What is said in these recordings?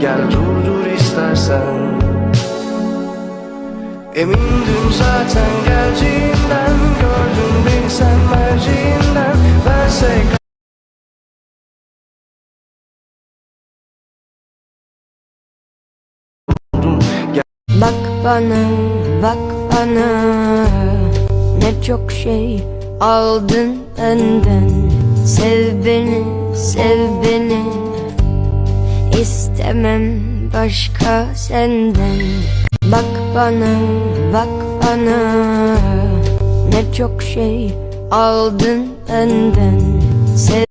Gel durdur istersen. Emindim zaten geleceğinden Gördün beni sen merceğinden Versek Bak bana, bak bana. Ne çok şey aldın benden. Sev beni, sev beni. İstemem başka senden. Bak bana, bak bana. Ne çok şey aldın benden. Sev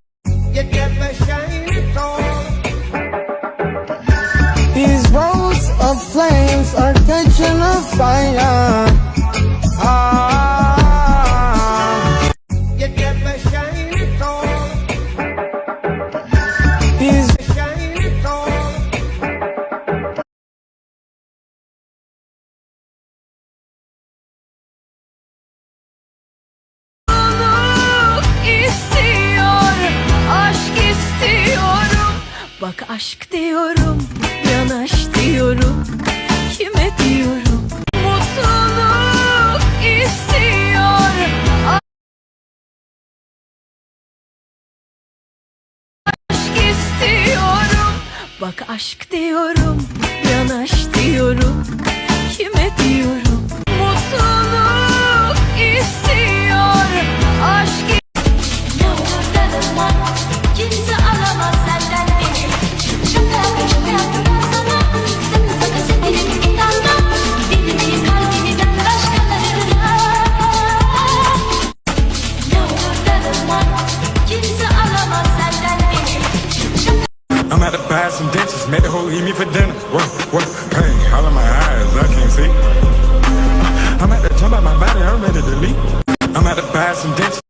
These roads of flames are catching a fire. Bak aşk diyorum, yanaş diyorum. Kime diyorum? Mutluluk istiyor. Aşk istiyorum. Bak aşk diyorum, yanaş diyorum. Kime diyorum? Buy some dentures, made the whole eat me for dinner. Work, work, pain, all in my eyes, I can't see. I'm at the jump out my body, I'm ready to leave. I'm at the buy some dentures.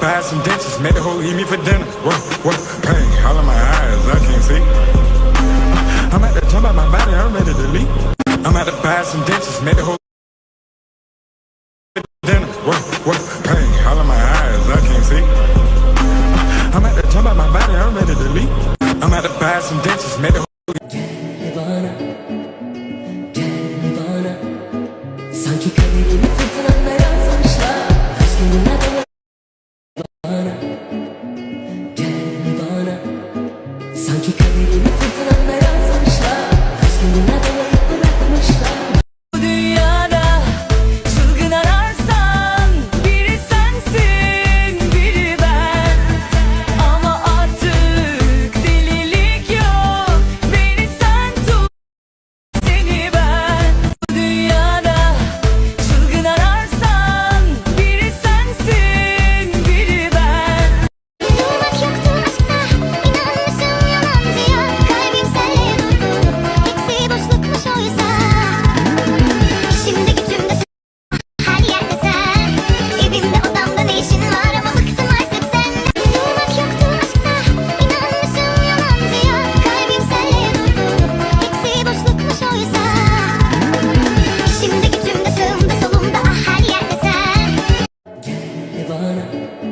Buy some dentures, made the whole eat me for dinner. Work, work, pain, all in my eyes, I can't see. I'm at the jump out my body, I'm ready to leave. I'm at the buy some dentures, made the whole dinner. Work, work, pain, all in my eyes, I can't see. I'm at the jump out my body, I'm ready to leave. I'm at the buy some dentures, made the whole Sanki kaderimi Havana.